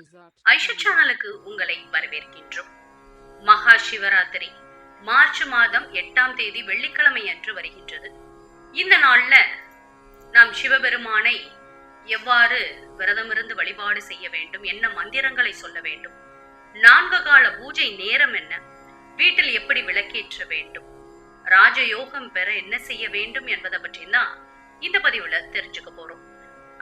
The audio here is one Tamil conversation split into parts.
ஐஷா சேனலுக்கு உங்களை வரவேற்கின்றோம். மகா சிவராத்திரி மார்ச் மாதம் எட்டாம் தேதி வெள்ளிக்கிழமை அன்று வருகின்றது. இந்த நாள்ல நாம் சிவபெருமானை எவ்வாறு விரதமிருந்து வழிபாடு செய்ய வேண்டும் என்ன மந்திரங்களை சொல்ல வேண்டும் நான்கு கால பூஜை நேரம் என்ன வீட்டில் எப்படி விளக்கேற்ற வேண்டும் ராஜயோகம் பெற என்ன செய்ய வேண்டும் என்பதை பற்றி தான் இந்த பதிவுல தெரிஞ்சுக்க போறோம்.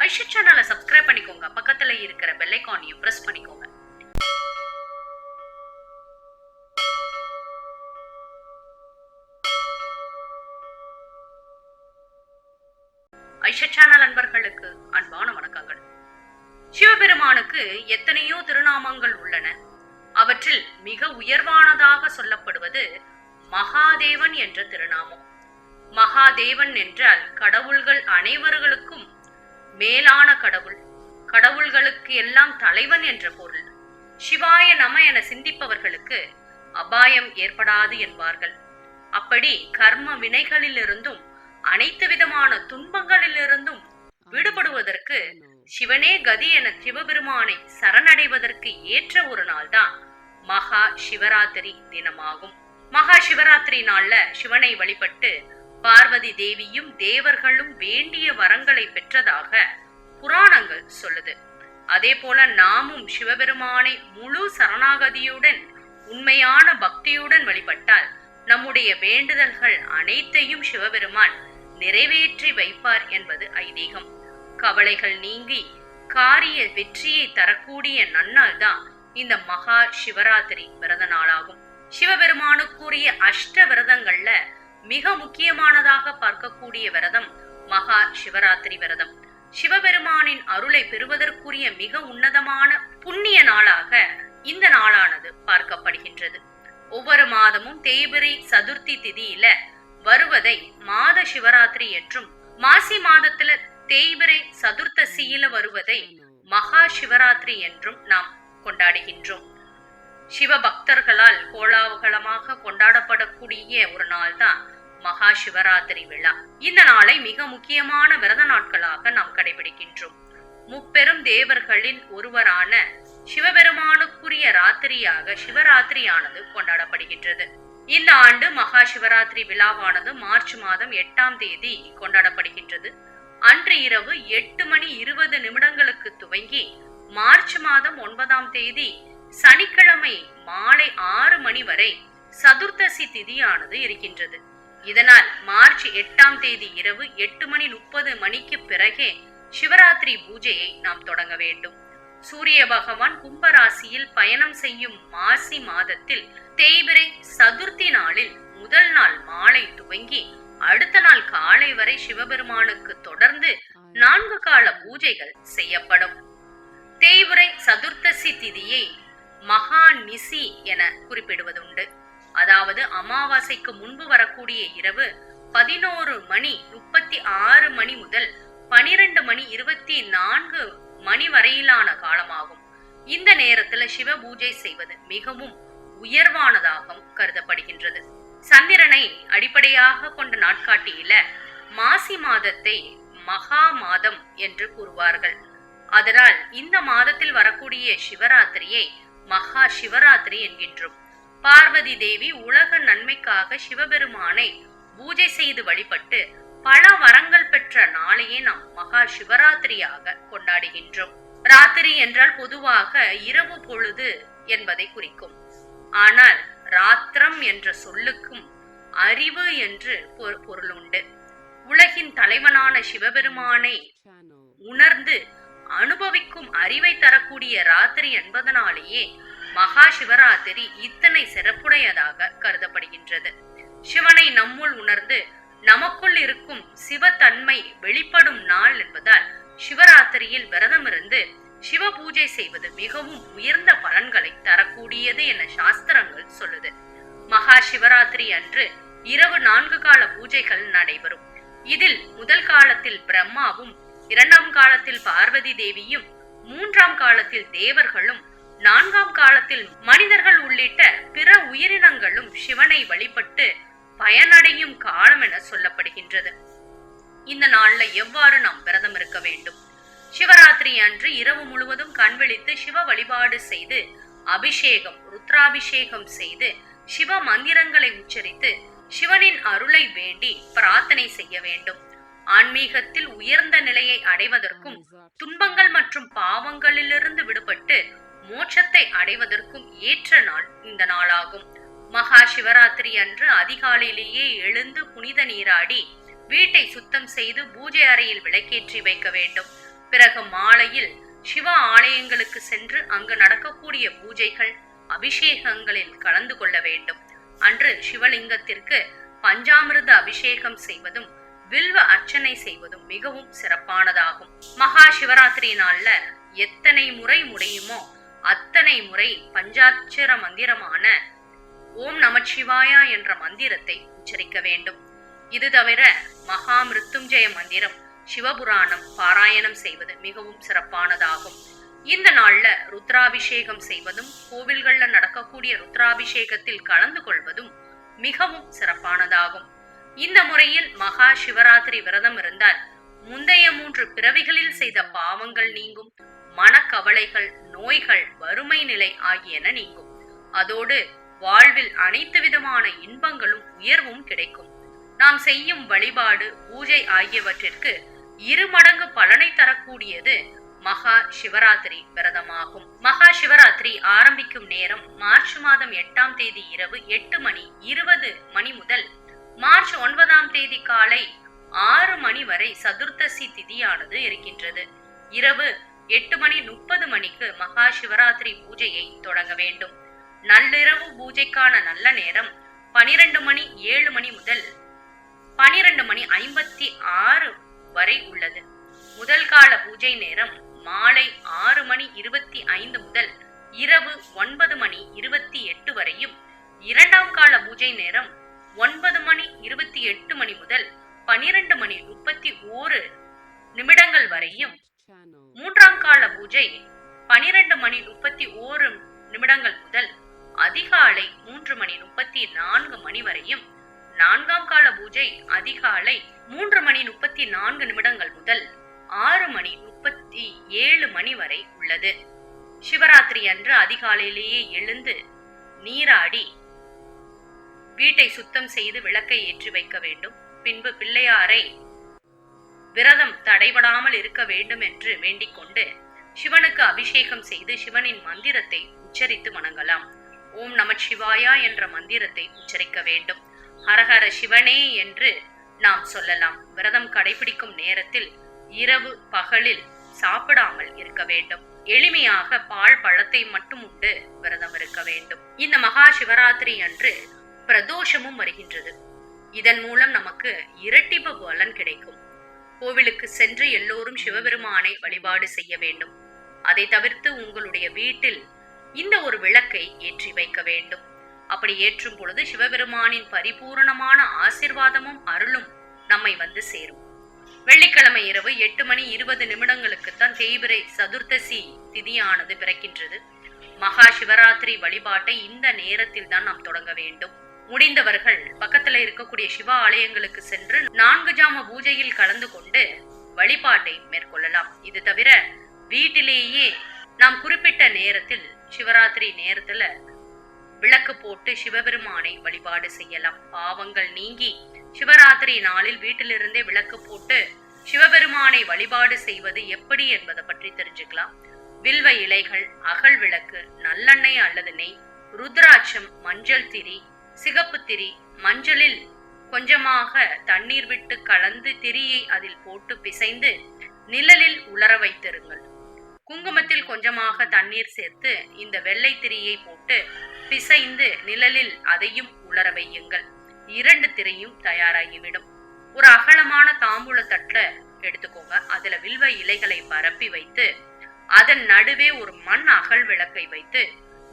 ஐஷா சேனலை சப்ஸ்கிரைப் பண்ணிக்கோங்க. பக்கத்துல இருக்கிற பெல் ஐக்கானையும் பிரஸ் பண்ணிக்கோங்க. ஐஷா சேனல் அன்பர்களுக்கு அன்பான வணக்கங்கள். சிவபெருமானுக்கு எத்தனையோ திருநாமங்கள் உள்ளன. அவற்றில் மிக உயர்வானதாக சொல்லப்படுவது மகாதேவன் என்ற திருநாமம். மகாதேவன் என்றால் கடவுள்கள் அனைவர்களுக்கும் மேலான கடவுள் கடவுள்களுக்கு எல்லாம் தலைவன் என்ற பொருள். சிவாய நம என சிந்திப்பவர்களுக்கு அபாயம் ஏற்படாது என்பார்கள். அப்படி கர்ம வினைகளிலிருந்தும் அனைத்து விதமான துன்பங்களிலிருந்தும் விடுபடுவதற்கு சிவனே கதி என சிவபெருமானை சரணடைவதற்கு ஏற்ற ஒரு நாள் தான் மகா சிவராத்திரி தினமாகும். மகா சிவராத்திரி நாள்ல சிவனை வழிபட்டு பார்வதி தேவியும் தேவர்களும் வேண்டிய வரங்களை பெற்றதாக புராணங்கள் சொல்லுது. அதே போல நாமும் சிவபெருமானை முழு சரணாகதியுடன் உண்மையான பக்தியுடன் வழிபட்டால் நம்முடைய வேண்டுதல்கள் அனைத்தையும் சிவபெருமான் நிறைவேற்றி வைப்பார் என்பது ஐதீகம். கவலைகள் நீங்கி காரிய வெற்றியை தரக்கூடிய நன்னாள் தான் இந்த மகா சிவராத்திரி விரத நாளாகும் சிவபெருமானுக்குரிய அஷ்ட விரதங்கள்ல மிக முக்கியமானதாக பார்க்கக்கூடிய விரதம் மகா சிவராத்திரி விரதம். சிவபெருமானின் அருளை பெறுவதற்குரிய மிக உன்னதமான புண்ணிய நாளாக இந்த நாளானது பார்க்கப்படுகின்றது. ஒவ்வொரு மாதமும் தேய்பிரை சதுர்த்தி திதியில வருவதை மாத சிவராத்திரி என்றும் மாசி மாதத்துல தேய்பிரை சதுர்த்தசியில வருவதை மகா சிவராத்திரி என்றும் நாம் கொண்டாடுகின்றோம். சிவபக்தர்களால் கோலாகலமாக கொண்டாடப்படக்கூடிய ஒரு நாள் தான் மகா சிவராத்திரி விழா. இந்த நாளை மிக முக்கியமான விரத நாட்களாக நாம் கடைபிடிக்கின்றோம். முப்பெரும் தேவர்களின் ஒருவரான சிவபெருமானுக்குரிய ராத்திரியாக சிவராத்திரியானது கொண்டாடப்படுகின்றது. இந்த ஆண்டு மகா சிவராத்திரி விழாவானது மார்ச் மாதம் எட்டாம் தேதி கொண்டாடப்படுகின்றது. அன்று இரவு எட்டு மணி இருபது நிமிடங்களுக்கு துவங்கி மார்ச் மாதம் ஒன்பதாம் தேதி சனிக்கிழமை மாலை ஆறு மணி வரை சதுர்த்தசி திதியானது இருக்கின்றது. இதனால் மார்ச் எட்டாம் தேதி இரவு எட்டு மணி முப்பது மணிக்கு பிறகே சிவராத்திரி பூஜையை நாம் தொடங்க வேண்டும். சூரிய பகவான் கும்பராசியில் பயணம் செய்யும் மாசி மாதத்தில் தேய்பிரை சதுர்த்தி நாளில் முதல் நாள் மாலை துவங்கி அடுத்த நாள் காலை வரை சிவபெருமானுக்கு தொடர்ந்து நான்கு கால பூஜைகள் செய்யப்படும். தேய்பிரை சதுர்த்தசி திதியை மகா நிசி என குறிப்பிடுவதுண்டு. அதாவது அமாவாசைக்கு முன்பு வரக்கூடிய இரவு பதினோரு மணி முப்பத்தி ஆறு மணி முதல் பனிரெண்டு மணி இருபத்தி நான்கு மணி வரையிலான காலமாகும். இந்த நேரத்துல சிவ பூஜை செய்வது மிகவும் உயர்வானதாகவும் கருதப்படுகின்றது. சந்திரனை அடிப்படையாக கொண்ட நாட்காட்டியில மாசி மாதத்தை மகா மாதம் என்று கூறுவார்கள். அதனால் இந்த மாதத்தில் வரக்கூடிய சிவராத்திரியை மகா சிவராத்திரி என்கின்றோம். பார்வதி தேவி உலக நன்மைக்காக சிவபெருமானை பூஜை செய்து வழிபட்டு பல வரங்கள் பெற்ற நாளையே நாம் மகா சிவராத்திரியாக கொண்டாடுகின்றோம். ராத்திரி என்றால் பொதுவாக இரவு பொழுது என்பதை குறிக்கும். ஆனால் ராத்திரம் என்ற சொல்லுக்கும் அறிவு என்று பொருளுண்டு உலகின் தலைவனான சிவபெருமானை உணர்ந்து அனுபவிக்கும் அறிவை தரக்கூடிய ராத்திரி என்பதனாலேயே மகா சிவராத்திரி இத்தனை சிறப்புடையதாக கருதப்படுகின்றது. சிவனை நம்முள் உணர்ந்து நமக்குள் இருக்கும் சிவத்தன்மை வெளிப்படும் நாள் என்பதால் சிவராத்திரியில் விரதமிருந்து சிவ பூஜை செய்வது மிகவும் உயர்ந்த பலன்களை தரக்கூடியது என சாஸ்திரங்கள் சொல்லுது. மகா சிவராத்திரி அன்று இரவு நான்கு கால பூஜைகள் நடைபெறும். இதில் முதல் காலத்தில் பிரம்மாவும் இரண்டாம் காலத்தில் பார்வதி தேவியும் மூன்றாம் காலத்தில் தேவர்களும் நான்காம் காலத்தில் மனிதர்கள் உள்ளிட்ட பிற உயிரினங்களும் சிவனை வழிபட்டு பயனடையும் காலம் என சொல்லப்படுகின்றது. இந்த நாள்ல எவ்வாறு நாம் விரதம் இருக்க வேண்டும்? சிவராத்திரி அன்று இரவு முழுவதும் கண் விழித்து சிவ வழிபாடு செய்து அபிஷேகம் ருத்ராபிஷேகம் செய்து சிவ மந்திரங்களை உச்சரித்து சிவனின் அருளை வேண்டி பிரார்த்தனை செய்ய வேண்டும். ஆன்மீகத்தில் உயர்ந்த நிலையை அடைவதற்கும் துன்பங்கள் மற்றும் பாவங்களிலிருந்து விடுபட்டு மோட்சத்தை அடைவதற்கும் ஏற்ற நாள் இந்த நாளாகும். மகா சிவராத்திரி அன்று அதிகாலையிலேயே எழுந்து புனித நீராடி வீட்டை சுத்தம் செய்து பூஜை அறையில் விளக்கேற்றி வைக்க வேண்டும். பிறகு மாலையில் சிவ ஆலயங்களுக்கு சென்று அங்கு நடக்கக்கூடிய பூஜைகள் அபிஷேகங்களில் கலந்து கொள்ள வேண்டும். அன்று சிவலிங்கத்திற்கு பஞ்சாமிர்த அபிஷேகம் செய்வதும் வில்வ அர்ச்சனை செய்வதும் மிகவும் சிறப்பானதாகும். மகா சிவராத்திரி நாள்ல எத்தனை முறை முடியுமோ அத்தனை முறை பஞ்சாட்சர மந்திரமான ஓம் நமச்சிவாயா என்ற மந்திரத்தை உச்சரிக்க வேண்டும். இது தவிர மகா மிருத்துஞ்சய மந்திரம் சிவபுராணம் பாராயணம் செய்வது மிகவும் சிறப்பானதாகும். இந்த நாள்ல ருத்ராபிஷேகம் செய்வதும் கோவில்கள்ல நடக்கக்கூடிய ருத்ராபிஷேகத்தில் கலந்து கொள்வதும் மிகவும் சிறப்பானதாகும். இந்த முறையில் மகா சிவராத்திரி விரதம் இருந்தால் முந்தைய மூன்று பிறவிகளில் செய்த பாவங்கள் நீங்கும் மனக்கவலைகள் நோய்கள் வறுமை நிலை ஆகியன நீங்கும். அதோடு வாழ்வில் அனைத்து விதமான இன்பங்களும் உயர்வும் கிடைக்கும். நாம் செய்யும் வழிபாடு பூஜை ஆகியவற்றிற்கு இரு மடங்கு பலனை தரக்கூடியது மகா சிவராத்திரி விரதமாகும். மகா சிவராத்திரி ஆரம்பிக்கும் நேரம் மார்ச் மாதம் எட்டாம் தேதி இரவு எட்டு மணி இருபது மணி முதல் மார்ச் ஒன்பதாம் தேதி காலை ஆறு மணி வரை சதுர்த்தசி திதியானது இருக்கின்றது. இரவு எட்டு மணி முப்பது மணிக்கு மகா சிவராத்திரி பூஜையை தொடங்க வேண்டும். நள்ளிரவு பூஜைக்கான நல்ல நேரம் பனிரெண்டு மணி ஏழு மணி முதல் பனிரெண்டு மணி ஐம்பத்தி ஆறு வரை உள்ளது. முதல் கால பூஜை நேரம் மாலை ஆறு மணி இருபத்தி ஐந்து முதல் இரவு ஒன்பது மணி இருபத்தி எட்டு வரையும் இரண்டாம் கால பூஜை நேரம் ஒன்பது மணி இருபத்தி எட்டு மணி முதல் பனிரெண்டு மணி முப்பத்தி ஓரு நிமிடங்கள் வரையும் மூன்றாம் கால பூஜை பனிரெண்டு மணி முப்பத்தி ஓரு நிமிடங்கள் முதல் அதிகாலை மூன்று மணி முப்பத்தி நான்கு மணி வரையும் நான்காம் கால பூஜை அதிகாலை மூன்று மணி முப்பத்தி நான்கு நிமிடங்கள் முதல் ஆறு மணி முப்பத்தி ஏழு மணி வரை உள்ளது. சிவராத்திரி அன்று அதிகாலையிலேயே எழுந்து நீராடி வீட்டை சுத்தம் செய்து விளக்கை ஏற்றி வைக்க வேண்டும். பின்பு பிள்ளையாரை விரதம் தடைபடாமல் இருக்க வேண்டும் என்று வேண்டிக் கொண்டு சிவனுக்கு அபிஷேகம் செய்து சிவனின் மந்திரத்தை உச்சரித்து வணங்கலாம். ஓம் நமச்சிவாயா என்ற மந்திரத்தை உச்சரிக்க வேண்டும். ஹரஹர சிவனே என்று நாம் சொல்லலாம். விரதம் கடைபிடிக்கும் நேரத்தில் இரவு பகலில் சாப்பிடாமல் இருக்க வேண்டும். எளிமையாக பால் பழத்தை மட்டும் உண்டு விரதம் இருக்க வேண்டும். இந்த மகா சிவராத்திரி அன்று பிரதோஷமும் வருகின்றது. இதன் மூலம் நமக்கு இரட்டிப்பு பலன் கிடைக்கும். கோவிலுக்கு சென்று எல்லோரும் சிவபெருமானை வழிபாடு செய்ய வேண்டும். அதை தவிர்த்து உங்களுடைய வீட்டில் இந்த ஒரு விளக்கை ஏற்றி வைக்க வேண்டும். அப்படி ஏற்றும் பொழுது சிவபெருமானின் பரிபூரணமான ஆசிர்வாதமும் அருளும் நம்மை வந்து சேரும். வெள்ளிக்கிழமை இரவு எட்டு மணி இருபது நிமிடங்களுக்குத்தான் தேய்பிரை சதுர்த்தசி திதியானது பிறக்கின்றது. மகா சிவராத்திரி வழிபாட்டை இந்த நேரத்தில் தான் நாம் தொடங்க வேண்டும். முடிந்தவர்கள் பக்கத்துல இருக்கக்கூடிய சிவ ஆலயங்களுக்கு சென்று நான்கு ஜாம பூஜையில் கலந்து கொண்டு வழிபாட்டை மேற்கொள்ளலாம். இது தவிர வீட்டிலேயே நாம் குறிப்பிட்ட நேரத்தில் சிவராத்திரி நேரத்துல விளக்கு போட்டு சிவபெருமானை வழிபாடு செய்யலாம். பாவங்கள் நீங்கி சிவராத்திரி நாளில் வீட்டிலிருந்தே விளக்கு போட்டு சிவபெருமானை வழிபாடு செய்வது எப்படி என்பதை பற்றி தெரிஞ்சுக்கலாம். வில்வ இலைகள் அகல் விளக்கு நல்லெண்ணெய் அல்லது நெய் ருத்ராட்சம் மஞ்சள் திரி சிகப்பு திரி மஞ்சளில் கொஞ்சமாக தண்ணீர் விட்டு கலந்து திரியை அதில் போட்டு பிசைந்து நிழலில் உலர வைத்திருங்கள். குங்குமத்தில் கொஞ்சமாக தண்ணீர் சேர்த்து இந்த வெள்ளை திரியை போட்டு பிசைந்து நிழலில் அதையும் உலர வையுங்கள். இரண்டு திரையும் தயாராகிவிடும். ஒரு அகலமான தாம்பூல தட்டுல எடுத்துக்கோங்க. அதுல வில்வ இலைகளை பரப்பி வைத்து அதன் நடுவே ஒரு மண் அகல் விளக்கை வைத்து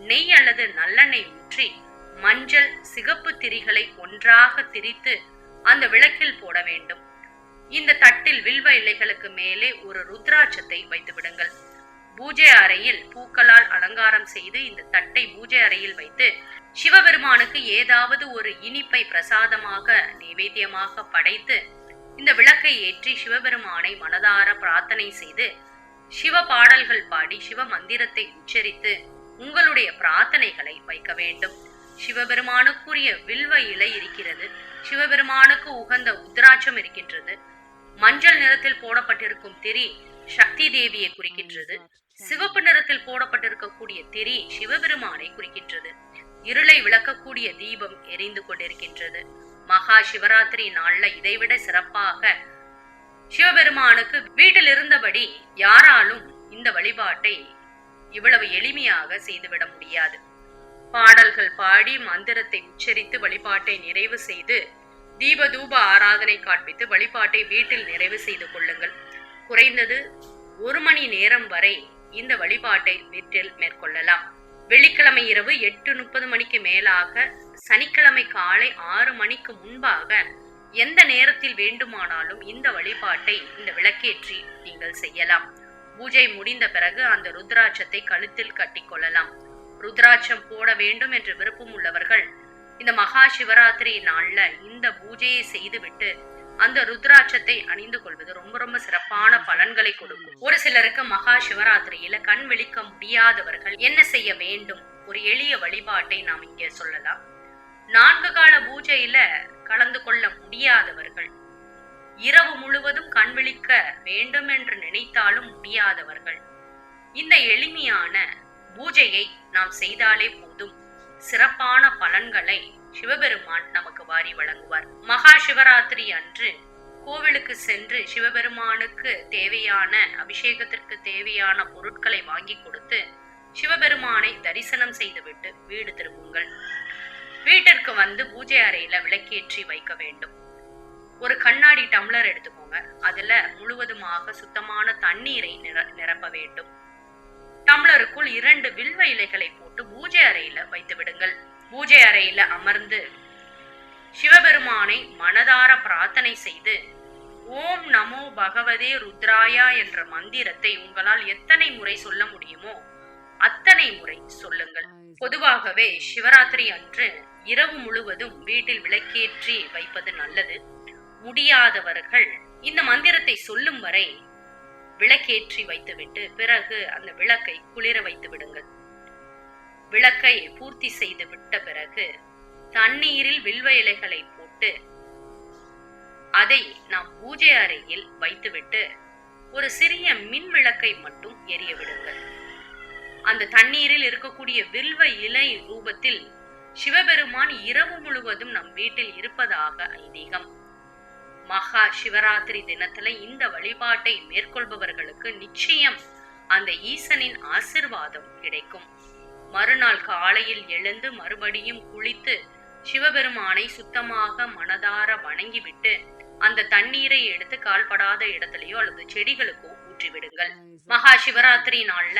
நெய் அல்லது நல்லெண்ணெய் ஊற்றி மஞ்சள் சிகப்பு திரிகளை ஒன்றாக திரித்து அந்த விளக்கில் போட வேண்டும். இந்த தட்டில் வில்வ இலைகளுக்கு மேலே ஒரு ருத்ராட்சத்தை வைத்து விடுங்கள். பூஜை அறையில் பூக்களால் அலங்காரம் செய்து இந்த தட்டை பூஜை அறையில் வைத்து சிவபெருமானுக்கு ஏதாவது ஒரு இனிப்பை பிரசாதமாக நைவேத்தியமாக படைத்து இந்த விளக்கை ஏற்றி சிவபெருமானை மனதார பிரார்த்தனை செய்து சிவ பாடல்கள் பாடி சிவ மந்திரத்தை உச்சரித்து உங்களுடைய பிரார்த்தனைகளை வைக்க வேண்டும். சிவபெருமானுக்குரிய வில்வ இலை இருக்கிறது. சிவபெருமானுக்கு உகந்த உத்ராட்சம் இருக்கின்றது. மஞ்சள் நிறத்தில் போடப்பட்டிருக்கும் திரி சக்தி தேவியை குறிக்கின்றது. சிவப்பு நிறத்தில் போடப்பட்டிருக்கக்கூடிய திரி சிவபெருமானை குறிக்கின்றது. இருளை விளக்கக்கூடிய தீபம் எரிந்து கொண்டிருக்கின்றது. மகா சிவராத்திரி நாள்ல இதைவிட சிறப்பாக சிவபெருமானுக்கு வீட்டில் இருந்தபடி யாராலும் இந்த வழிபாட்டை இவ்வளவு எளிமையாக செய்துவிட முடியாது. பாடல்கள் பாடி மந்திரத்தை உச்சரித்து வழிபாட்டை நிறைவு செய்து தீபதூப ஆராதனை காண்பித்து வழிபாட்டை வீட்டில் நிறைவு செய்து கொள்ளுங்கள். குறைந்தது ஒரு மணி நேரம் வரை இந்த வழிபாட்டை வீட்டில் மேற்கொள்ளலாம். வெள்ளிக்கிழமை இரவு எட்டு முப்பது மணிக்கு மேலாக சனிக்கிழமை காலை ஆறு மணிக்கு முன்பாக எந்த நேரத்தில் வேண்டுமானாலும் இந்த வழிபாட்டை இந்த விளக்கேற்றி நீங்கள் செய்யலாம். பூஜை முடிந்த பிறகு அந்த ருத்ராட்சத்தை கழுத்தில் கட்டிக்கொள்ளலாம் ருத்ராட்சம் போட வேண்டும் என்று விருப்பம் உள்ளவர்கள் இந்த மகா சிவராத்திரி நாள்ல இந்த பூஜையை செய்துவிட்டு அந்த ருத்ராட்சத்தை அணிந்து கொள்வது ரொம்ப ரொம்ப சிறப்பான பலன்களை கொடுக்கும். ஒரு சிலருக்கு மகா சிவராத்திரியில கண் விழிக்க முடியாதவர்கள் என்ன செய்ய வேண்டும்? ஒரு எளிய வழிபாட்டை நாம் இங்கே சொல்லலாம். நான்கு கால பூஜையில கலந்து கொள்ள முடியாதவர்கள் இரவு முழுவதும் கண் விழிக்க வேண்டும் என்று நினைத்தாலும் முடியாதவர்கள் இந்த எளிமையான பூஜையை நாம் செய்தாலே போதும். சிறப்பான பலன்களை சிவபெருமான் நமக்கு வாரி வழங்குவார். மகா சிவராத்திரி அன்று கோவிலுக்கு சென்று சிவபெருமானுக்கு தேவையான அபிஷேகத்திற்கு தேவையான பொருட்களை வாங்கி கொடுத்து சிவபெருமானை தரிசனம் செய்துவிட்டு வீடு திரும்புங்கள். வீட்டிற்கு வந்து பூஜை அறையில விளக்கேற்றி வைக்க வேண்டும். ஒரு கண்ணாடி டம்ளர் எடுத்துக்கோங்க. அதுல முழுவதுமாக சுத்தமான தண்ணீரை நிர நிரப்ப வேண்டும். டம்ளருக்குள் இரண்டு வில்வ இலைகளை போட்டு பூஜை அறையில வைத்து விடுங்கள். பூஜை அறையில அமர்ந்து சிவபெருமானை மனதார பிரார்த்தனை செய்து ஓம் நமோ பகவதே ருத்ராயா என்ற மந்திரத்தை உங்களால் எத்தனை முறை சொல்ல முடியுமோ அத்தனை முறை சொல்லுங்கள். பொதுவாகவே சிவராத்திரி அன்று இரவு முழுவதும் வீட்டில் விளக்கேற்றி வைப்பது நல்லது. முடியாதவர்கள் இந்த மந்திரத்தை சொல்லும் வரை விளக்கேற்றி வைத்துவிட்டு பிறகு அந்த விளக்கை குளிர வைத்து விடுங்கள். விளக்கை பூர்த்தி செய்து விட்ட பிறகு தண்ணீரில் வில்வ இலைகளை போட்டு அதை நாம் பூஜை அறையில் வைத்துவிட்டு ஒரு சிறிய மின் விளக்கை மட்டும் எரிய விடுங்கள். அந்த தண்ணீரில் இருக்கக்கூடிய வில்வ இலை ரூபத்தில் சிவபெருமான் இரவு முழுவதும் நம் வீட்டில் இருப்பதாக ஐதீகம். மகா சிவராத்திரி தினத்துல இந்த வழிபாட்டை மேற்கொள்பவர்களுக்கு நிச்சயம் அந்த ஈசனின் ஆசிர்வாதம் கிடைக்கும். மறுநாள் காலையில் எழுந்து மறுபடியும் குளித்து சிவபெருமானை சுத்தமாக மனதார வணங்கிவிட்டு அந்த தண்ணீரை எடுத்து கால்படாத இடத்துலயோ அல்லது செடிகளுக்கோ ஊற்றி விடுங்கள் மகா சிவராத்திரி நாள்ல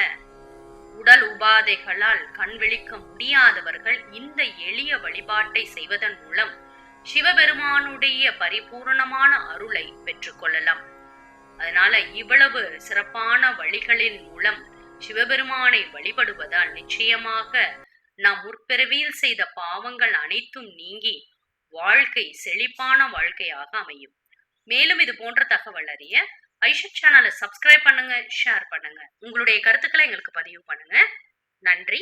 உடல் உபாதைகளால் கண் விழிக்க முடியாதவர்கள் இந்த எளிய வழிபாட்டை செய்வதன் மூலம் சிவபெருமானுடைய பரிபூரணமான அருளை பெற்றுக்கொள்ளலாம். அதனால இவ்வளவு சிறப்பான வழிகளின் மூலம் சிவபெருமானை வழிபடுவதால் நிச்சயமாக நாம் முற்பிறவியில் செய்த பாவங்கள் அனைத்தும் நீங்கி வாழ்க்கை செழிப்பான வாழ்க்கையாக அமையும். மேலும் இது போன்ற தகவல் அறிய ஐஷத் சேனலை சப்ஸ்கிரைப் பண்ணுங்க ஷேர் பண்ணுங்க. உங்களுடைய கருத்துக்களை எங்களுக்கு பதிவு பண்ணுங்க. நன்றி.